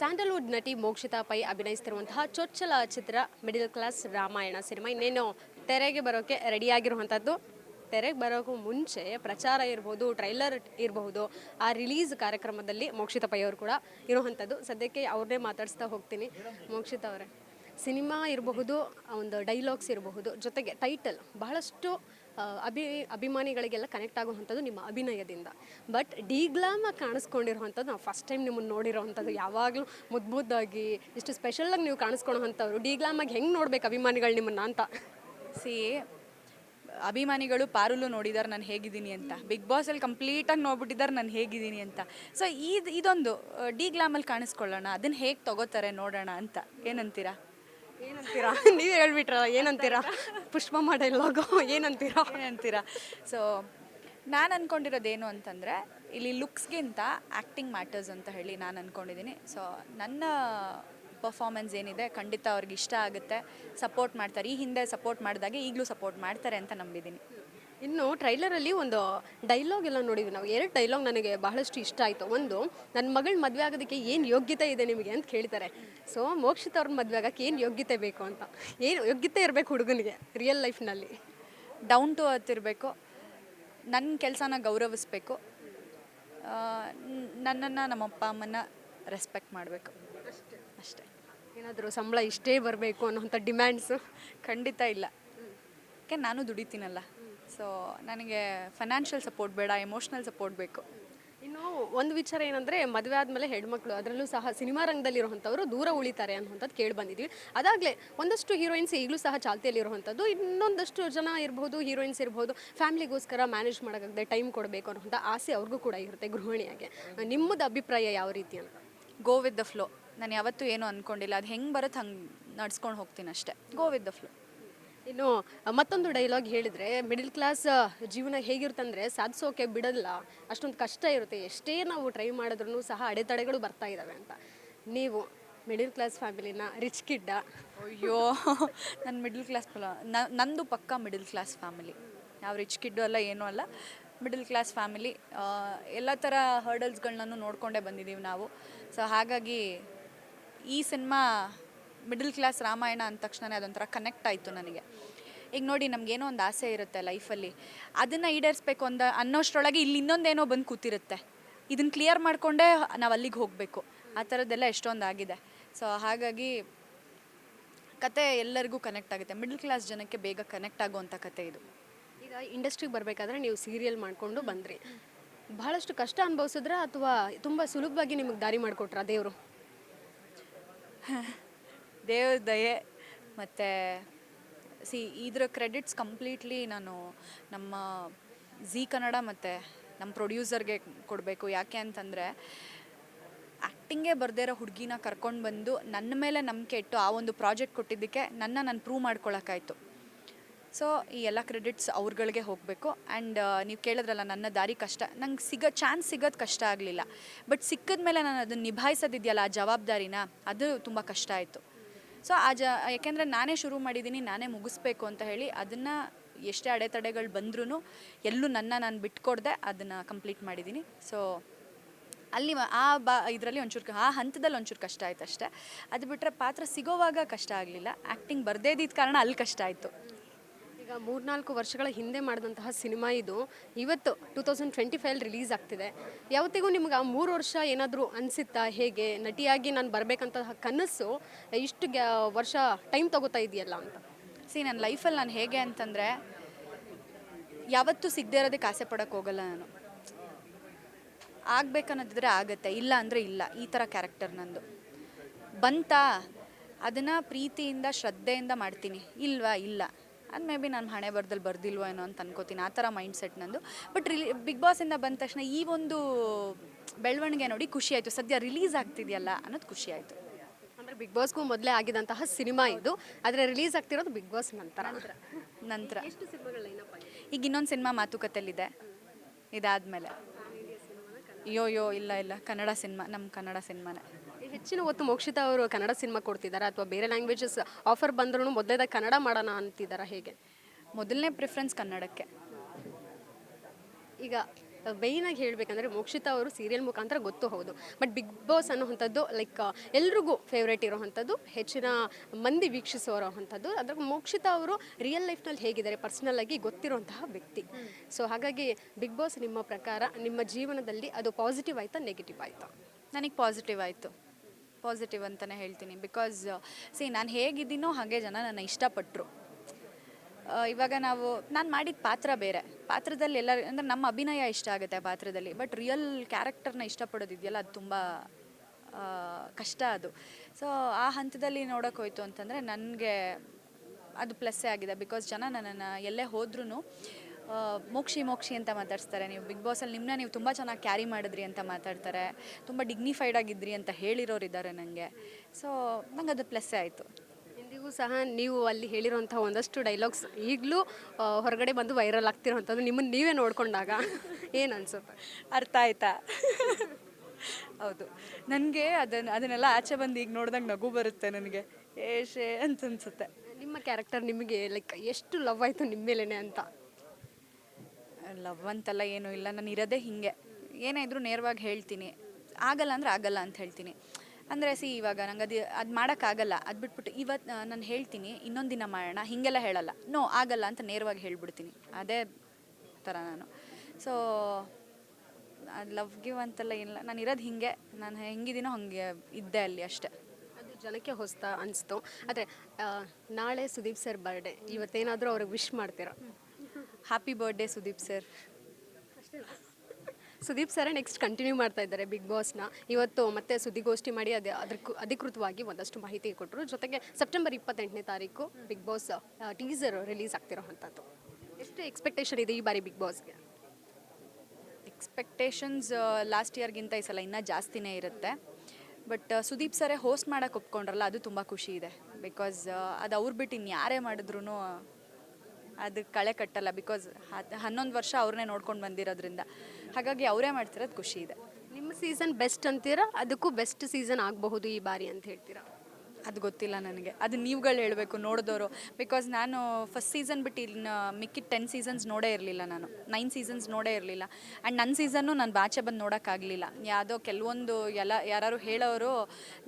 Sandalwood ನಟಿ ಮೋಕ್ಷಿತಾ ಪೈ ಅಭಿನಯಿಸ್ತಿರುವಂತಹ ಚೊಚ್ಚಲ ಚಿತ್ರ ಮಿಡಿಲ್ ಕ್ಲಾಸ್ ರಾಮಾಯಣ ಸಿನಿಮಾ ಇನ್ನೇನು ತೆರೆಗೆ ಬರೋಕ್ಕೆ ರೆಡಿಯಾಗಿರುವಂಥದ್ದು. ತೆರೆಗೆ ಬರೋಕ್ಕೂ ಮುಂಚೆ ಪ್ರಚಾರ ಇರಬಹುದು ಟ್ರೈಲರ್ ಇರಬಹುದು ಆ ರಿಲೀಸ್ ಕಾರ್ಯಕ್ರಮದಲ್ಲಿ ಮೋಕ್ಷಿತಾ ಪೈ ಅವರು ಕೂಡ ಇರುವಂಥದ್ದು. ಸದ್ಯಕ್ಕೆ ಅವ್ರನ್ನೇ ಮಾತಾಡಿಸ್ತಾ ಹೋಗ್ತೀನಿ. ಮೋಕ್ಷಿತಾ ಅವರೇ. ಸಿನಿಮಾ ಇರಬಹುದು ಒಂದು ಡೈಲಾಗ್ಸ್ ಇರಬಹುದು, ಜೊತೆಗೆ ಟೈಟಲ್ ಬಹಳಷ್ಟು ಅಭಿ, ಅಭಿಮಾನಿಗಳಿಗೆಲ್ಲ ಕನೆಕ್ಟ್ ಆಗುವಂಥದ್ದು ನಿಮ್ಮ ಅಭಿನಯದಿಂದ. ಬಟ್ ಡಿಗ್ಲಾಮ್ ಕಾಣಿಸ್ಕೊಂಡಿರುವಂಥದ್ದು ನಾವು ಫಸ್ಟ್ ಟೈಮ್ ನಿಮ್ಮನ್ನು ನೋಡಿರೋವಂಥದ್ದು. ಯಾವಾಗಲೂ ಮುದ್ಬುದ್ದಾಗಿ ಇಷ್ಟು ಸ್ಪೆಷಲಾಗಿ ನೀವು ಕಾಣಿಸ್ಕೊಳ್ಳೋವಂಥವ್ರು ಡಿಗ್ಲಾಮಾಗಿ ಹೆಂಗೆ ನೋಡ್ಬೇಕು ಅಭಿಮಾನಿಗಳು ನಿಮ್ಮನ್ನು ಅಂತ? ಸಿ ಅಭಿಮಾನಿಗಳು ಪಾರುಲು ನೋಡಿದಾರೆ ನಾನು ಹೇಗಿದ್ದೀನಿ ಅಂತ. ಬಿಗ್ ಬಾಸಲ್ಲಿ ಕಂಪ್ಲೀಟಾಗಿ ನೋಡ್ಬಿಟ್ಟಿದ್ದಾರೆ ನಾನು ಹೇಗಿದ್ದೀನಿ ಅಂತ. ಸೊ ಇದು, ಇದೊಂದು ಡಿ ಗ್ಲಾಮಲ್ಲಿ ಕಾಣಿಸ್ಕೊಳ್ಳೋಣ. ಅದನ್ನು ಹೇಗೆ ತಗೋತಾರೆ ನೋಡೋಣ ಅಂತ. ಏನಂತೀರಾ? ಏನಂತೀರಾ? ನೀವು ಹೇಳ್ಬಿಟ್ರಲ್ಲ, ಏನಂತೀರಾ? ಪುಷ್ಪಮ್ಮ ಡೈಲಾಗು ಏನಂತೀರಾ? ಏನಂತೀರಾ? ಸೊ ನಾನು ಅಂದ್ಕೊಂಡಿರೋದೇನು ಅಂತಂದರೆ, ಇಲ್ಲಿ ಲುಕ್ಸ್ಗಿಂತ ಆ್ಯಕ್ಟಿಂಗ್ ಮ್ಯಾಟರ್ಸ್ ಅಂತ ಹೇಳಿ ನಾನು ಅಂದ್ಕೊಂಡಿದ್ದೀನಿ ಸೊ ನನ್ನ ಪರ್ಫಾರ್ಮೆನ್ಸ್ ಏನಿದೆ, ಖಂಡಿತ ಅವ್ರಿಗೆ ಇಷ್ಟ ಆಗುತ್ತೆ ಸಪೋರ್ಟ್ ಮಾಡ್ತಾರೆ. ಈ ಹಿಂದೆ ಸಪೋರ್ಟ್ ಮಾಡಿದಾಗೆ ಈಗಲೂ ಸಪೋರ್ಟ್ ಮಾಡ್ತಾರೆ ಅಂತ ನಂಬಿದ್ದೀನಿ ಇನ್ನು ಟ್ರೈಲರಲ್ಲಿ ಒಂದು ಡೈಲಾಗ್ ಎಲ್ಲ ನೋಡಿದ್ವಿ ನಾವು. ಎರಡು ಡೈಲಾಗ್ ನನಗೆ ಬಹಳಷ್ಟು ಇಷ್ಟ ಆಯಿತು. ಒಂದು ನನ್ನ ಮಗಳ ಮದುವೆ ಆಗೋದಕ್ಕೆ ಏನು ಯೋಗ್ಯತೆ ಇದೆ ನಿಮಗೆ ಅಂತ ಕೇಳ್ತಾರೆ. ಸೊ ಮೋಕ್ಷಿತ ಅವ್ರ ಮದುವೆ ಆಗೋಕ್ಕೆ ಏನು ಯೋಗ್ಯತೆ ಬೇಕು ಅಂತ. ಏನು ಯೋಗ್ಯತೆ ಇರಬೇಕು ಹುಡುಗನಿಗೆ ರಿಯಲ್ ಲೈಫ್ನಲ್ಲಿ ಡೌನ್ ಟು ಅರ್ತ್ ಇರಬೇಕು. ನನ್ನ ಕೆಲಸನ ಗೌರವಿಸ್ಬೇಕು. ನನ್ನನ್ನು ನಮ್ಮ ಅಪ್ಪ ಅಮ್ಮನ ರೆಸ್ಪೆಕ್ಟ್ ಮಾಡಬೇಕು. ಅಷ್ಟೇ. ಏನಾದರೂ ಸಂಬಳ ಇಷ್ಟೇ ಬರಬೇಕು ಅನ್ನೋಂಥ ಡಿಮ್ಯಾಂಡ್ಸು ಖಂಡಿತ ಇಲ್ಲ. ಯಾಕೆ ನಾನು ದುಡಿತೀನಲ್ಲ. ಸೊ ನನಗೆ ಫೈನಾನ್ಷಿಯಲ್ ಸಪೋರ್ಟ್ ಬೇಡ ಎಮೋಷ್ನಲ್ ಸಪೋರ್ಟ್ ಬೇಕು. ಇನ್ನು ಒಂದು ವಿಚಾರ ಏನಂದರೆ ಮದುವೆ ಆದಮೇಲೆ ಹೆಣ್ಮಕ್ಳು ಅದರಲ್ಲೂ ಸಹ ಸಿನಿಮಾ ರಂಗದಲ್ಲಿರುವಂಥವ್ರು ದೂರ ಉಳಿತಾರೆ ಅನ್ನುವಂಥದ್ದು ಕೇಳಿ ಬಂದಿದ್ವಿ ಅದಾಗಲೇ ಒಂದಷ್ಟು ಹೀರೋಯಿನ್ಸ್ ಈಗಲೂ ಸಹ ಚಾಲ್ತಿಯಲ್ಲಿರುವಂಥದ್ದು ಇನ್ನೊಂದಷ್ಟು ಜನ ಇರ್ಬೋದು ಹೀರೋಯಿನ್ಸ್ ಇರ್ಬೋದು ಫ್ಯಾಮಿಲಿಗೋಸ್ಕರ ಮ್ಯಾನೇಜ್ ಮಾಡೋಕ್ಕಾಗದೆ ಟೈಮ್ ಕೊಡಬೇಕು ಅನ್ನೋಂಥ ಆಸೆ ಅವ್ರಿಗೂ ಕೂಡ ಇರುತ್ತೆ ಗೃಹಿಣಿಯಾಗೆ. ನಿಮ್ಮದು ಅಭಿಪ್ರಾಯ ಯಾವ ರೀತಿ ಅಂತ? ಗೋ ವಿತ್ ದ ಫ್ಲೋ ನಾನು ಯಾವತ್ತೂ ಏನೂ ಅಂದ್ಕೊಂಡಿಲ್ಲ ಅದು ಹೆಂಗೆ ಬರುತ್ತೆ ಹಂಗೆ ನಡ್ಸ್ಕೊಂಡು ಹೋಗ್ತೀನಿ ಅಷ್ಟೇ ಗೋ ವಿತ್ ದ ಫ್ಲೋ ಇನ್ನು ಮತ್ತೊಂದು ಡೈಲಾಗ್ ಹೇಳಿದರೆ ಮಿಡಿಲ್ ಕ್ಲಾಸ್ ಜೀವನ ಹೇಗಿರುತ್ತಂದರೆ ಸಾಧಿಸೋಕೆ ಬಿಡಲ್ಲ, ಅಷ್ಟೊಂದು ಕಷ್ಟ ಇರುತ್ತೆ. ಎಷ್ಟೇ ನಾವು ಟ್ರೈ ಮಾಡಿದ್ರೂ ಸಹ ಅಡೆತಡೆಗಳು ಬರ್ತಾ ಇದ್ದಾವೆ ಅಂತ. ನೀವು ಮಿಡಿಲ್ ಕ್ಲಾಸ್ ಫ್ಯಾಮಿಲಿನ ರಿಚ್ ಕಿಡ್ಡ ಅಯ್ಯೋ ನನ್ನ ಮಿಡಲ್ ಕ್ಲಾಸ್ ನಂದು ಪಕ್ಕ ಮಿಡಲ್ ಕ್ಲಾಸ್ ಫ್ಯಾಮಿಲಿ ಯಾವ ರಿಚ್ ಕಿಡ್ಡು ಅಲ್ಲ, ಏನೂ ಅಲ್ಲ. ಮಿಡಲ್ ಕ್ಲಾಸ್ ಫ್ಯಾಮಿಲಿ ಎಲ್ಲ ಥರ ಹರ್ಡಲ್ಸ್ಗಳನ್ನೂ ನೋಡ್ಕೊಂಡೇ ಬಂದಿದ್ದೀವಿ ನಾವು. ಸೊ ಹಾಗಾಗಿ ಈ ಸಿನಿಮಾ ಮಿಡಲ್ ಕ್ಲಾಸ್ ರಾಮಾಯಣ ಅಂದ ತಕ್ಷಣ ಅದೊಂಥರ ಕನೆಕ್ಟ್ ಆಯಿತು ನನಗೆ. ಈಗ ನೋಡಿ ನಮಗೇನೋ ಒಂದು ಆಸೆ ಇರುತ್ತೆ ಲೈಫಲ್ಲಿ ಅದನ್ನು ಈಡೇರಿಸ್ಬೇಕು ಅಂದ ಅನ್ನೋಷ್ಟರೊಳಗೆ ಇಲ್ಲಿ ಇನ್ನೊಂದೇನೋ ಬಂದು ಕೂತಿರುತ್ತೆ. ಇದನ್ನು ಕ್ಲಿಯರ್ ಮಾಡಿಕೊಂಡೇ ನಾವು ಅಲ್ಲಿಗೆ ಹೋಗಬೇಕು. ಆ ಥರದ್ದೆಲ್ಲ ಎಷ್ಟೊಂದು ಆಗಿದೆ. ಸೊ ಹಾಗಾಗಿ ಕತೆ ಎಲ್ಲರಿಗೂ ಕನೆಕ್ಟ್ ಆಗುತ್ತೆ. ಮಿಡಲ್ ಕ್ಲಾಸ್ ಜನಕ್ಕೆ ಬೇಗ ಕನೆಕ್ಟ್ ಆಗುವಂಥ ಕತೆ ಇದು. ಈಗ ಇಂಡಸ್ಟ್ರಿಗೆ ಬರಬೇಕಾದ್ರೆ ನೀವು ಸೀರಿಯಲ್ ಮಾಡಿಕೊಂಡು ಬಂದ್ರಿ. ಬಹಳಷ್ಟು ಕಷ್ಟ ಅನುಭವಿಸಿದ್ರ ಅಥವಾ ತುಂಬ ಸುಲಭವಾಗಿ ನಿಮಗೆ ದಾರಿ ಮಾಡಿಕೊಟ್ರ ದೇವರು? ದೇವ್ರ ದಯೆ ಮತ್ತು ಸಿ ಇದ್ರ ಕ್ರೆಡಿಟ್ಸ್ ಕಂಪ್ಲೀಟ್ಲಿ ನಾನು ನಮ್ಮ ಝೀ ಕನ್ನಡ ಮತ್ತು ನಮ್ಮ ಪ್ರೊಡ್ಯೂಸರ್ಗೆ ಕೊಡಬೇಕು. ಯಾಕೆ ಅಂತಂದರೆ ಆ್ಯಕ್ಟಿಂಗೇ ಬರದೇ ಇರೋ ಹುಡುಗಿನ ಕರ್ಕೊಂಡು ಬಂದು ನನ್ನ ಮೇಲೆ ನಂಬಿಕೆ ಇಟ್ಟು ಆ ಒಂದು ಪ್ರಾಜೆಕ್ಟ್ ಕೊಟ್ಟಿದ್ದಕ್ಕೆ ನನ್ನ ನಾನು ಪ್ರೂವ್ ಮಾಡ್ಕೊಳಕ್ಕಾಯ್ತು. ಸೊ ಈ ಎಲ್ಲ ಕ್ರೆಡಿಟ್ಸ್ ಅವ್ರುಗಳಿಗೆ ಹೋಗಬೇಕು. ಆ್ಯಂಡ್ ನೀವು ಕೇಳಿದ್ರಲ್ಲ, ನನ್ನ ದಾರಿ ಕಷ್ಟ. ನಂಗೆ ಸಿಗೋ ಚಾನ್ಸ್ ಸಿಗೋದು ಕಷ್ಟ ಆಗಲಿಲ್ಲ. ಬಟ್ ಸಿಕ್ಕಿದ ಮೇಲೆ ನಾನು ಅದನ್ನು ನಿಭಾಯಿಸೋದಿದೆಯಲ್ಲ, ಆ ಜವಾಬ್ದಾರಿನ, ಅದು ತುಂಬ ಕಷ್ಟ ಆಯಿತು. ಸೊ ಆ ಜ, ಯಾಕೆಂದರೆ ನಾನೇ ಶುರು ಮಾಡಿದ್ದೀನಿ ನಾನೇ ಮುಗಿಸ್ಬೇಕು ಅಂತ ಹೇಳಿ ಅದನ್ನು ಎಷ್ಟೇ ಅಡೆತಡೆಗಳು ಬಂದ್ರೂ ಎಲ್ಲೂ ನನ್ನ ನಾನು ಬಿಟ್ಕೊಡ್ದೆ ಅದನ್ನು ಕಂಪ್ಲೀಟ್ ಮಾಡಿದ್ದೀನಿ ಸೊ ಅಲ್ಲಿ ಆ ಬಾ, ಇದರಲ್ಲಿ ಒಂಚೂರು ಆ ಹಂತದಲ್ಲಿ ಒಂಚೂರು ಕಷ್ಟ ಆಯ್ತು ಅಷ್ಟೇ ಅದು ಬಿಟ್ಟರೆ ಪಾತ್ರ ಸಿಗೋವಾಗ ಕಷ್ಟ ಆಗಲಿಲ್ಲ. ಆ್ಯಕ್ಟಿಂಗ್ ಬರದೇ ಇದ್ದಿದ್ದ ಕಾರಣ ಅಲ್ಲಿ ಕಷ್ಟ ಆಯಿತು. ಈಗ ಮೂರ್ನಾಲ್ಕು ವರ್ಷಗಳ ಹಿಂದೆ ಮಾಡಿದಂತಹ ಸಿನಿಮಾ ಇದು. ಇವತ್ತು two thousand twenty five release ಆಗ್ತಿದೆ. ಯಾವತ್ತಿಗೂ ನಿಮ್ಗೆ ಆ ಮೂರು ವರ್ಷ ಏನಾದರೂ ಅನಿಸುತ್ತಾ? ಹೇಗೆ? ನಟಿಯಾಗಿ ನಾನು ಬರಬೇಕಂತಹ ಕನಸು ಇಷ್ಟು ವರ್ಷ ಟೈಮ್ ತಗೋತಾ ಇದೆಯಲ್ಲ ಅಂತ. ಸಿ ನನ್ನ ಲೈಫಲ್ಲಿ ನಾನು ಹೇಗೆ ಅಂತಂದರೆ, ಯಾವತ್ತೂ ಸಿಗದೇ ಇರೋದಕ್ಕೆ ಆಸೆ ಪಡೋಕ್ಕೆ ಹೋಗಲ್ಲ ನಾನು. ಆಗಬೇಕನ್ನೋದಿದ್ರೆ ಆಗುತ್ತೆ, ಇಲ್ಲ ಅಂದರೆ ಇಲ್ಲ. ಈ ಥರ ಕ್ಯಾರೆಕ್ಟರ್ ನಂದು. ಬಂತಾ, ಅದನ್ನು ಪ್ರೀತಿಯಿಂದ, ಶ್ರದ್ಧೆಯಿಂದ ಮಾಡ್ತೀನಿ. ಇಲ್ವಾ? ಇಲ್ಲ. ಅದು ಮೇ ಬಿ ನಾನು ಹಣೆ ಬರ್ದಲ್ಲಿ ಬರ್ದಿಲ್ವೋ ಏನೋ ಅಂತ ಅನ್ಕೋತೀನಿ ಆ ಥರ ಮೈಂಡ್ ಸೆಟ್ ನಂದು. ಬಟ್ ರಿಲಿ ಬಿಗ್ ಬಾಸಿಂದ ಬಂದ ತಕ್ಷಣ ಈ ಒಂದು ಬೆಳವಣಿಗೆ ನೋಡಿ ಖುಷಿ ಆಯಿತು. ಸದ್ಯ ರಿಲೀಸ್ ಆಗ್ತಿದೆಯಲ್ಲ ಅನ್ನೋದು ಖುಷಿ ಆಯಿತು. ಅಂದರೆ ಬಿಗ್ ಬಾಸ್ಗೂ ಮೊದಲೇ ಆಗಿದಂತಹ ಸಿನಿಮಾ ಇದು. ಆದರೆ ರಿಲೀಸ್ ಆಗ್ತಿರೋದು ಬಿಗ್ ಬಾಸ್ ನಂತರ. ನಂತರ. ಈಗ ಇನ್ನೊಂದು ಸಿನಿಮಾ ಮಾತುಕತೆಯಲ್ಲಿದೆ ಇದಾದಮೇಲೆ. ಅಯ್ಯೋ ಇಲ್ಲ ಇಲ್ಲ. ಕನ್ನಡ ಸಿನಿಮಾ ನಮ್ಮ ಕನ್ನಡ ಸಿನಿಮಾನೇ. ಹೆಚ್ಚಿನ ಹೊತ್ತು ಮೋಕ್ಷಿತಾ ಅವರು ಕನ್ನಡ ಸಿನಿಮಾ ಕೊಡ್ತಿದ್ದಾರೆ ಅಥವಾ ಬೇರೆ ಲ್ಯಾಂಗ್ವೇಜಸ್ ಆಫರ್ ಬಂದ್ರೂ ಮೊದಲೇದಾಗ ಕನ್ನಡ ಮಾಡೋಣ ಅಂತಿದ್ದಾರೆ ಹೇಗೆ? ಮೊದಲನೇ ಪ್ರಿಫರೆನ್ಸ್ ಕನ್ನಡಕ್ಕೆ. ಈಗ ಮೇಯ್ನಾಗಿ ಹೇಳಬೇಕಂದ್ರೆ ಮೋಕ್ಷಿತಾ ಅವರು ಸೀರಿಯಲ್ ಮುಖಾಂತರ ಗೊತ್ತು ಹೌದು. ಬಟ್ ಬಿಗ್ ಬಾಸ್ ಅನ್ನೋವಂಥದ್ದು ಲೈಕ್ ಎಲ್ರಿಗೂ ಫೇವ್ರೇಟ್ ಇರೋವಂಥದ್ದು ಹೆಚ್ಚಿನ ಮಂದಿ ವೀಕ್ಷಿಸುವಂಥದ್ದು ಅದ್ರ ಮೋಕ್ಷಿತಾ ಅವರು ರಿಯಲ್ ಲೈಫ್ನಲ್ಲಿ ಹೇಗಿದ್ದಾರೆ ಪರ್ಸ್ನಲ್ ಆಗಿ ಗೊತ್ತಿರುವಂತಹ ವ್ಯಕ್ತಿ. ಸೊ ಹಾಗಾಗಿ ಬಿಗ್ ಬಾಸ್ ನಿಮ್ಮ ಪ್ರಕಾರ ನಿಮ್ಮ ಜೀವನದಲ್ಲಿ ಅದು ಪಾಸಿಟಿವ್ ಆಯ್ತಾ ನೆಗೆಟಿವ್ ಆಯ್ತಾ? ನನಗೆ ಪಾಸಿಟಿವ್ ಆಯಿತು. ಪಾಸಿಟಿವ್ ಅಂತಲೇ ಹೇಳ್ತೀನಿ. ಬಿಕಾಸ್ ಸಿ ನಾನು ಹೇಗಿದ್ದೀನೋ ಹಾಗೆ ಜನ ನನ್ನ ಇಷ್ಟಪಟ್ಟರು ಇವಾಗ ನಾವು, ನಾನು ಮಾಡಿದ ಪಾತ್ರ ಬೇರೆ. ಪಾತ್ರದಲ್ಲಿ ಎಲ್ಲ ಅಂದರೆ ನಮ್ಮ ಅಭಿನಯ ಇಷ್ಟ ಆಗುತ್ತೆ ಪಾತ್ರದಲ್ಲಿ. ಬಟ್ ರಿಯಲ್ ಕ್ಯಾರೆಕ್ಟರ್ನ ಇಷ್ಟಪಡೋದಿದೆಯಲ್ಲ, ಅದು ತುಂಬ ಕಷ್ಟ ಅದು. ಸೊ ಆ ಹಂತದಲ್ಲಿ ನೋಡೋಕೆ ಹೋಯಿತು ಅಂತಂದರೆ, ನನಗೆ ಅದು ಪ್ಲಸ್ಸೇ ಆಗಿದೆ. ಬಿಕಾಸ್ ಜನ ನನ್ನನ್ನು ಎಲ್ಲೇ ಹೋದ್ರೂ ಮೋಕ್ಷಿ ಮೋಕ್ಷಿ ಅಂತ ಮಾತಾಡ್ತಾರೆ ನೀವು ಬಿಗ್ ಬಾಸಲ್ಲಿ ನಿಮ್ಮನ್ನ ನೀವು ತುಂಬ ಚೆನ್ನಾಗಿ ಕ್ಯಾರಿ ಮಾಡಿದ್ರಿ ಅಂತ ಮಾತಾಡ್ತಾರೆ. ತುಂಬ ಡಿಗ್ನಿಫೈಡ್ ಆಗಿದ್ರಿ ಅಂತ ಹೇಳಿರೋರು ಇದ್ದಾರೆ ನನಗೆ ಸೊ ನಂಗೆ ಅದು ಪ್ಲಸ್ಸೇ ಆಯಿತು. ಇಂದಿಗೂ ಸಹ ನೀವು ಅಲ್ಲಿ ಹೇಳಿರುವಂಥ ಒಂದಷ್ಟು ಡೈಲಾಗ್ಸ್ ಈಗಲೂ ಹೊರಗಡೆ ಬಂದು ವೈರಲ್ ಆಗ್ತಿರೋವಂಥದ್ದು ನಿಮ್ಮನ್ನು ನೀವೇ ನೋಡಿಕೊಂಡಾಗ. ಏನು ಅನ್ಸುತ್ತೆ? ಅರ್ಥ ಆಯ್ತಾ? ಹೌದು. ನನಗೆ ಅದನ್ನು ಅದನ್ನೆಲ್ಲ ಆಚೆ ಬಂದು ಈಗ ನೋಡಿದಾಗ ನಗು ಬರುತ್ತೆ ನನಗೆ. ಏಷೇ ಅಂತ ಅನ್ಸುತ್ತೆ. ನಿಮ್ಮ ಕ್ಯಾರೆಕ್ಟರ್ ನಿಮಗೆ ಲೈಕ್ ಎಷ್ಟು ಲವ್ ಆಯಿತು ನಿಮ್ಮ ಮೇಲೇ ಅಂತ? ಲವ್ ಅಂತೆಲ್ಲ ಏನು ಇಲ್ಲ, ನಾನು ಇರೋದೇ ಹೀಗೆ. ಏನೇ ಇದ್ರೂ ನೇರವಾಗಿ ಹೇಳ್ತೀನಿ. ಆಗಲ್ಲ ಅಂದ್ರೆ ಆಗಲ್ಲ ಅಂತ ಹೇಳ್ತೀನಿ. ಅಂದರೆ ಸಿ, ಇವಾಗ ನಂಗೆ ಅದು ಅದು ಮಾಡೋಕ್ಕಾಗಲ್ಲ ಅದು ಬಿಟ್ಬಿಟ್ಟು ಇವತ್ತು ನಾನು ಹೇಳ್ತೀನಿ, ಇನ್ನೊಂದು ದಿನ ಮಾಡೋಣ, ಹೀಗೆಲ್ಲ ಹೇಳಲ್ಲ. ನೋ, ಆಗಲ್ಲ ಅಂತ ನೇರವಾಗಿ ಹೇಳ್ಬಿಡ್ತೀನಿ. ಅದೇ ಥರ ನಾನು. ಸೊ ಅದು ಲವ್ ಗಿವ್ ಅಂತೆಲ್ಲ ಏನಿಲ್ಲ ನಾನು ಇರೋದು ಹಿಂಗೆ. ನಾನು ಹೆಂಗಿದ್ದೀನೋ ಹಾಗೆ ಇದ್ದೆ ಅಲ್ಲಿ ಅಷ್ಟೇ. ಅದು ಜನಕ್ಕೆ ಹೊಸ್ತಾ ಅನಿಸ್ತು. ಆದರೆ ನಾಳೆ ಸುದೀಪ್ ಸರ್ ಬರ್ಡೇ ಇವತ್ತೇನಾದರೂ ಅವ್ರಿಗೆ ವಿಶ್ ಮಾಡ್ತೀರಾ? Happy birthday Sudeep sir Sudeep sir next continue ಮಾಡ್ತಾ ಇದ್ದಾರೆ ಬಿಗ್ ಬಾಸ್ನ ಇವತ್ತು ಮತ್ತೆ ಸುದ್ದಿಗೋಷ್ಠಿ ಮಾಡಿ ಅದೇ ಅಧಿಕೃತವಾಗಿ ಒಂದಷ್ಟು ಮಾಹಿತಿ ಕೊಟ್ಟರು ಜೊತೆಗೆ ಸೆಪ್ಟೆಂಬರ್ ಇಪ್ಪತ್ತೆಂಟನೇ ತಾರೀಕು ಬಿಗ್ ಬಾಸ್ ಟೀಸರ್ ರಿಲೀಸ್ ಆಗ್ತಿರೋವಂಥದ್ದು ಎಷ್ಟು ಎಕ್ಸ್ಪೆಕ್ಟೇಷನ್ ಇದೆ ಈ ಬಾರಿ ಬಿಗ್ ಬಾಸ್ಗೆ ಎಕ್ಸ್ಪೆಕ್ಟೇಷನ್ಸ್ ಲಾಸ್ಟ್ ಇಯರ್ಗಿಂತ ಈ ಸಲ ಇನ್ನೂ ಜಾಸ್ತಿನೇ ಇರುತ್ತೆ. ಬಟ್ ಸುದೀಪ್ ಸರೇ ಹೋಸ್ಟ್ ಮಾಡೋಕೆ ಒಪ್ಕೊಂಡ್ರಲ್ಲ, ಅದು ತುಂಬ ಖುಷಿ ಇದೆ. ಬಿಕಾಸ್ ಅದು ಅವ್ರು ಬಿಟ್ಟು ಇನ್ಯಾರೇ ಮಾಡಿದ್ರು ಅದು ಕಳೆ ಕಟ್ಟಲ್ಲ ಬಿಕಾಸ್ ಹನ್ನೊಂದು ವರ್ಷ ಅವ್ರನ್ನೇ ನೋಡ್ಕೊಂಡು ಬಂದಿರೋದ್ರಿಂದ. ಹಾಗಾಗಿ ಅವರೇ ಮಾಡ್ತಿರೋದು ಖುಷಿ ಇದೆ. ನಿಮ್ಮ ಸೀಸನ್ ಬೆಸ್ಟ್ ಅಂತೀರಾ? ಅದಕ್ಕೂ ಬೆಸ್ಟ್ ಸೀಸನ್ ಆಗಬಹುದು ಈ ಬಾರಿ ಅಂತ ಹೇಳ್ತೀರಾ? ಅದು ಗೊತ್ತಿಲ್ಲ ನನಗೆ. ಅದು ನೀವುಗಳು ಹೇಳಬೇಕು ನೋಡಿದವರು ಬಿಕಾಸ್ ನಾನು ಫಸ್ಟ್ ಸೀಸನ್ ಬಿಟ್ಟು ಇಲ್ಲಿ ಮಿಕ್ಕಿದ ಟೆನ್ ಸೀಸನ್ಸ್ ನೋಡೇ ಇರಲಿಲ್ಲ ನಾನು. ನೈನ್ ಸೀಸನ್ಸ್ ನೋಡೇ ಇರಲಿಲ್ಲ. ಆ್ಯಂಡ್ ನನ್ನ ಸೀಸನ್ನು ನಾನು ಬಾಚೆ ಬಂದು ನೋಡೋಕ್ಕಾಗಲಿಲ್ಲ ಯಾವುದೋ ಕೆಲವೊಂದು ಎಲ್ಲ ಯಾರು ಹೇಳೋರು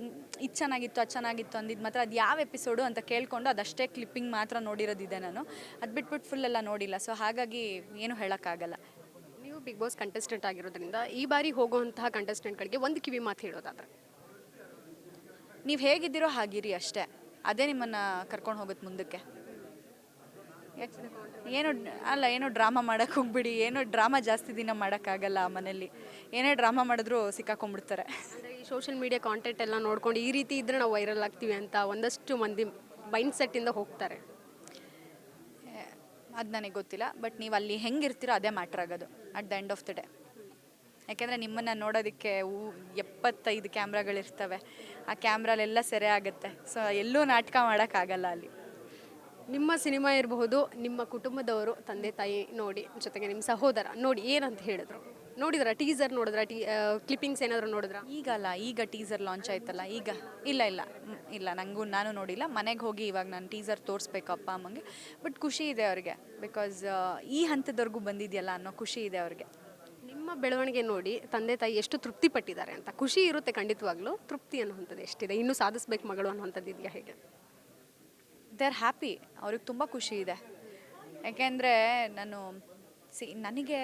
"ಮ್, ಇದು ಚೆನ್ನಾಗಿತ್ತು ಅದು ಚೆನ್ನಾಗಿತ್ತು ಅಂದಿದ್ದು ಮಾತ್ರ ಅದು ಯಾವ ಎಪಿಸೋಡು ಅಂತ ಕೇಳಿಕೊಂಡು ಅದಷ್ಟೇ ಕ್ಲಿಪ್ಪಿಂಗ್ ಮಾತ್ರ ನೋಡಿರೋದಿದೆ ನಾನು. ಅದು ಬಿಟ್ಬಿಟ್ಟು ಫುಲ್ ಎಲ್ಲ ನೋಡಿಲ್ಲ. ಸೊ ಹಾಗಾಗಿ ಏನು ಹೇಳೋಕ್ಕಾಗಲ್ಲ ನೀವು ಬಿಗ್ ಬಾಸ್ ಕಂಟೆಸ್ಟೆಂಟ್ ಆಗಿರೋದ್ರಿಂದ ಈ ಬಾರಿ ಹೋಗುವಂತಹ ಕಂಟೆಸ್ಟೆಂಟ್ಗಳಿಗೆ ಒಂದು ಕಿವಿ ಮಾತು ಹೇಳೋದಾದ್ರೆ. ನೀವು ಹೇಗಿದ್ದೀರೋ ಹಾಗಿರಿ ಅಷ್ಟೇ. ಅದೇ ನಿಮ್ಮನ್ನು ಕರ್ಕೊಂಡು ಹೋಗುತ್ತೆ ಮುಂದಕ್ಕೆ. ಏನು ಅಲ್ಲ ಏನೋ ಡ್ರಾಮಾ ಮಾಡೋಕ್ಕೆ ಹೋಗ್ಬಿಡಿ. ಏನೋ ಡ್ರಾಮಾ ಜಾಸ್ತಿ ದಿನ ಮಾಡೋಕ್ಕಾಗಲ್ಲ ಆ ಮನೇಲಿ ಏನೇ ಡ್ರಾಮಾ ಮಾಡಿದ್ರು ಸಿಕ್ಕಾಕೊಂಡ್ಬಿಡ್ತಾರೆ. ಈ ಸೋಷಿಯಲ್ ಮೀಡಿಯಾ ಕಾಂಟೆಂಟ್ ಎಲ್ಲ ನೋಡ್ಕೊಂಡು ಈ ರೀತಿ ಇದ್ರೆ ನಾವು ವೈರಲ್ ಆಗ್ತೀವಿ ಅಂತ ಒಂದಷ್ಟು ಮಂದಿ ಮೈಂಡ್ ಸೆಟ್ಟಿಂದ ಹೋಗ್ತಾರೆ. ಅದು ನನಗೆ ಗೊತ್ತಿಲ್ಲ ಬಟ್ ನೀವು ಅಲ್ಲಿ ಹೆಂಗಿರ್ತೀರೋ ಅದೇ ಮ್ಯಾಟ್ರ್ ಆಗೋದು at the end of the day ಯಾಕೆಂದರೆ ನಿಮ್ಮನ್ನು ನೋಡೋದಕ್ಕೆ ಹೂ ಎಪ್ಪತ್ತೈದು ಕ್ಯಾಮ್ರಾಗಳಿರ್ತವೆ. ಆ ಕ್ಯಾಮ್ರಲೆಲ್ಲ ಸೆರೆ ಆಗುತ್ತೆ. ಸೊ ಎಲ್ಲೂ ನಾಟಕ ಮಾಡೋಕ್ಕಾಗಲ್ಲ ಅಲ್ಲಿ. ನಿಮ್ಮ ಸಿನಿಮಾ ಇರಬಹುದು ನಿಮ್ಮ ಕುಟುಂಬದವರು ತಂದೆ ತಾಯಿ ನೋಡಿ ಜೊತೆಗೆ ನಿಮ್ಮ ಸಹೋದರ ನೋಡಿ ಏನಂತ ಹೇಳಿದ್ರು? ನೋಡಿದ್ರ? ಟೀಸರ್ ನೋಡಿದ್ರ? ಟೀ ಕ್ಲಿಪ್ಪಿಂಗ್ಸ್ ಏನಾದರೂ ನೋಡಿದ್ರ? ಈಗಲ್ಲ ಈಗ ಟೀಸರ್ ಲಾಂಚ್ ಆಯ್ತಲ್ಲ ಈಗ? ಇಲ್ಲ ಇಲ್ಲ. ಮ್, ಇಲ್ಲ ನನಗೂ ನಾನು ನೋಡಿಲ್ಲ. ಮನೆಗೆ ಹೋಗಿ ಇವಾಗ ನಾನು ಟೀಸರ್ ತೋರಿಸ್ಬೇಕು ಅಪ್ಪ ಅಮ್ಮಂಗೆ. ಬಟ್ ಖುಷಿ ಇದೆ ಅವ್ರಿಗೆ. ಬಿಕಾಸ್ ಈ ಹಂತದವರೆಗೂ ಬಂದಿದೆಯಲ್ಲ ಅನ್ನೋ ಖುಷಿ ಇದೆ ಅವ್ರಿಗೆ. ಬೆಳವಣಿಗೆ ನೋಡಿ ತಂದೆ ತಾಯಿ ಎಷ್ಟು ತೃಪ್ತಿ ಪಟ್ಟಿದ್ದಾರೆ ಅಂತ. ಖುಷಿ ಇರುತ್ತೆ ಖಂಡಿತವಾಗ್ಲೂ. ತೃಪ್ತಿ ಅನ್ನುವಂಥದ್ದು ಎಷ್ಟಿದೆ? ಇನ್ನೂ ಸಾಧಿಸ್ಬೇಕು ಮಗಳು ಅನ್ನುವಂಥದ್ದು ಇದೆಯಾ ಹೇಗೆ? ದೇ ಆರ್ ಹ್ಯಾಪಿ ಅವ್ರಿಗೆ ತುಂಬ ಖುಷಿ ಇದೆ. ಯಾಕೆಂದರೆ ನಾನು ಸಿ, ನನಗೆ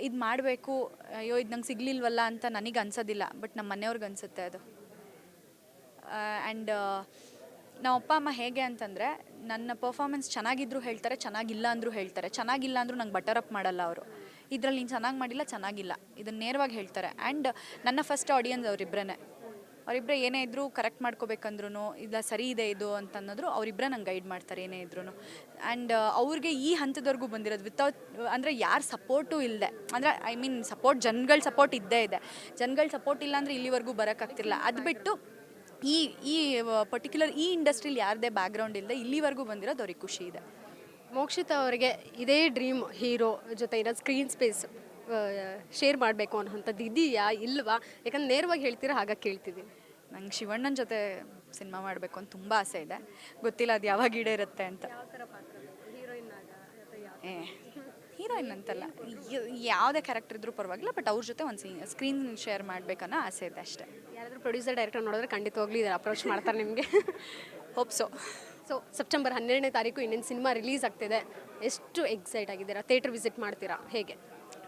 ಇದು ಮಾಡಬೇಕು, ಅಯ್ಯೋ, ಇದು ನಂಗೆ ಸಿಗ್ಲಿಲ್ವಲ್ಲ ಅಂತ ನನಗೆ ಅನ್ಸೋದಿಲ್ಲ. ಬಟ್ ನಮ್ಮ ಮನೆಯವ್ರಿಗೆ ಅನಿಸುತ್ತೆ ಅದು. ಆ್ಯಂಡ್ ನಮ್ಮ ಅಪ್ಪ, ಅಮ್ಮ ಹೇಗೆ ಅಂತಂದರೆ, ನನ್ನ ಪರ್ಫಾರ್ಮೆನ್ಸ್ ಚೆನ್ನಾಗಿದ್ರು ಹೇಳ್ತಾರೆ, ಚೆನ್ನಾಗಿಲ್ಲ ಅಂದರೂ ಹೇಳ್ತಾರೆ. ಚೆನ್ನಾಗಿಲ್ಲ ಅಂದರೂ ನಂಗೆ ಬಟರ್ ಅಪ್ ಮಾಡಲ್ಲ ಅವರು. ಇದರಲ್ಲಿ ನೀನು ಚೆನ್ನಾಗಿ ಮಾಡಿಲ್ಲ, ಚೆನ್ನಾಗಿಲ್ಲ. ಇದನ್ನು ನೇರವಾಗಿ ಹೇಳ್ತಾರೆ. ಆ್ಯಂಡ್ ನನ್ನ ಫಸ್ಟ್ ಆಡಿಯನ್ಸ್ ಅವರಿಬ್ಬರೇ ಅವರಿಬ್ಬರೇ ಏನೇ ಇದ್ದರೂ ಕರೆಕ್ಟ್ ಮಾಡ್ಕೋಬೇಕಂದ್ರೂ ಇಲ್ಲ ಸರಿ ಇದೆ ಇದು ಅಂತ ಅನ್ನೋದ್ರು ಅವರಿಬ್ಬರೇ ನಂಗೆ ಗೈಡ್ ಮಾಡ್ತಾರೆ ಏನೇ ಇದ್ರೂ ಆ್ಯಂಡ್ ಅವ್ರಿಗೆ ಈ ಹಂತದವರೆಗೂ ಬಂದಿರೋದು ವಿತೌಟ್ ಅಂದರೆ ಯಾರು ಸಪೋರ್ಟು ಇಲ್ಲದೆ ಅಂದರೆ ಐ ಮೀನ್ ಸಪೋರ್ಟ್ ಜನಗಳ ಸಪೋರ್ಟ್ ಇದ್ದೇ ಇದೆ. ಜನಗಳ ಸಪೋರ್ಟ್ ಇಲ್ಲ ಅಂದರೆ ಇಲ್ಲಿವರೆಗೂ ಬರೋಕ್ಕಾಗ್ತಿರಲ್ಲ ಅದು ಬಿಟ್ಟು ಈ ಈ ಪರ್ಟಿಕ್ಯುಲರ್ ಈ ಇಂಡಸ್ಟ್ರೀಲಿ ಯಾರದೇ ಬ್ಯಾಕ್ಗ್ರೌಂಡ್ ಇಲ್ಲದೆ ಇಲ್ಲಿವರೆಗೂ ಬಂದಿರೋದು ಅವ್ರಿಗೆ ಖುಷಿ ಇದೆ. ಮೋಕ್ಷಿತಾ ಅವರಿಗೆ ಇದೇ ಡ್ರೀಮ್ ಹೀರೋ ಜೊತೆ ಇರೋ ಸ್ಕ್ರೀನ್ ಸ್ಪೇಸ್ ಶೇರ್ ಮಾಡಬೇಕು ಅನ್ನೋಂಥದ್ದು ಇದೆಯಾ ಇಲ್ವಾ? ಯಾಕಂದ್ರೆ ನೇರವಾಗಿ ಹೇಳ್ತೀರಾ ಹಾಗಾಗಿ ಕೇಳ್ತಿದ್ದೀನಿ. ನಂಗೆ ಶಿವಣ್ಣನ ಜೊತೆ ಸಿನಿಮಾ ಮಾಡಬೇಕು ಅಂತ ತುಂಬ ಆಸೆ ಇದೆ. ಗೊತ್ತಿಲ್ಲ ಅದು ಯಾವಾಗ ಈಡೇರುತ್ತೆ ಅಂತ. ಏ ಹೀರೋಯಿನ್ ಅಂತಲ್ಲ. ಯಾವುದೇ ಕ್ಯಾರೆಕ್ಟರ್ ಇದ್ರೂ ಪರವಾಗಿಲ್ಲ ಬಟ್ ಅವ್ರ ಜೊತೆ ಒಂದು ಸ್ಕ್ರೀನ್ ಶೇರ್ ಮಾಡಬೇಕನ್ನೋ ಆಸೆ ಇದೆ ಅಷ್ಟೇ. ಯಾರಾದರೂ ಪ್ರೊಡ್ಯೂಸರ್ ಡೈರೆಕ್ಟರ್ ನೋಡಿದ್ರೆ ಖಂಡಿತವಾಗ್ಲೂ ಇದರ ಅಪ್ರೋಚ್ ಮಾಡ್ತಾರೆ ನಿಮಗೆ. ಹೋಪ್ಸೋ ಸೊ ಸೆಪ್ಟೆಂಬರ್ ಹನ್ನೆರಡನೇ ತಾರೀಕು ಇನ್ನೇನು ಸಿನಿಮಾ ರಿಲೀಸ್ ಆಗ್ತಿದೆ. ಎಷ್ಟು ಎಕ್ಸೈಟ್ ಆಗಿದ್ದೀರಾ? ಥಿಯೇಟರ್ ವಿಸಿಟ್ ಮಾಡ್ತೀರಾ? ಹೇಗೆ?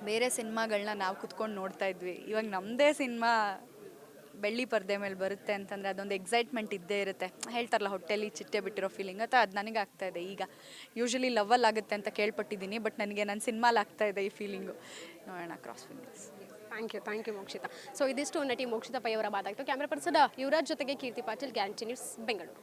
ಬೇರೆ ಸಿನಿಮಾಗಳನ್ನ ನಾವು ಕುತ್ಕೊಂಡು ನೋಡ್ತಾ ಇದ್ವಿ. ಇವಾಗ ನಮ್ಮದೇ ಸಿನಿಮಾ ಬೆಳ್ಳಿ ಪರ್ದೆ ಮೇಲೆ ಬರುತ್ತೆ ಅಂತಂದರೆ ಅದೊಂದು ಎಕ್ಸೈಟ್ಮೆಂಟ್ ಇದ್ದೇ ಇರುತ್ತೆ. ಹೇಳ್ತಾರಲ್ಲ ಹೊಟ್ಟೆಲಿ ಚಿಟ್ಟೆ ಬಿಟ್ಟಿರೋ ಫೀಲಿಂಗ್ ಅಥವಾ ಅದು ನನಗೆ ಆಗ್ತಾ ಇದೆ ಈಗ. ಯೂಶಲಿ ಲವಲ್ ಆಗುತ್ತೆ ಅಂತ ಕೇಳ್ಪಟ್ಟಿದ್ದೀನಿ ಬಟ್ ನನಗೆ ನನ್ನ ಸಿನಿಮಾಲ್ ಆಗ್ತಾ ಇದೆ ಈ ಫೀಲಿಂಗು ನೋಡೋಣ cross fingers thank you thank you Mokshitha. So ಇದಿಷ್ಟು ನಟಿ ಮೋಕ್ಷಿತಾ ಪೈ ಅವರ ಮಾತಾಯಿತು ಕ್ಯಾಮ್ರಾ ಪರ್ಸನ್ ಯುವರಾಜ್ ಜೊತೆಗೆ Keerthi Patil guarantee news Bengaluru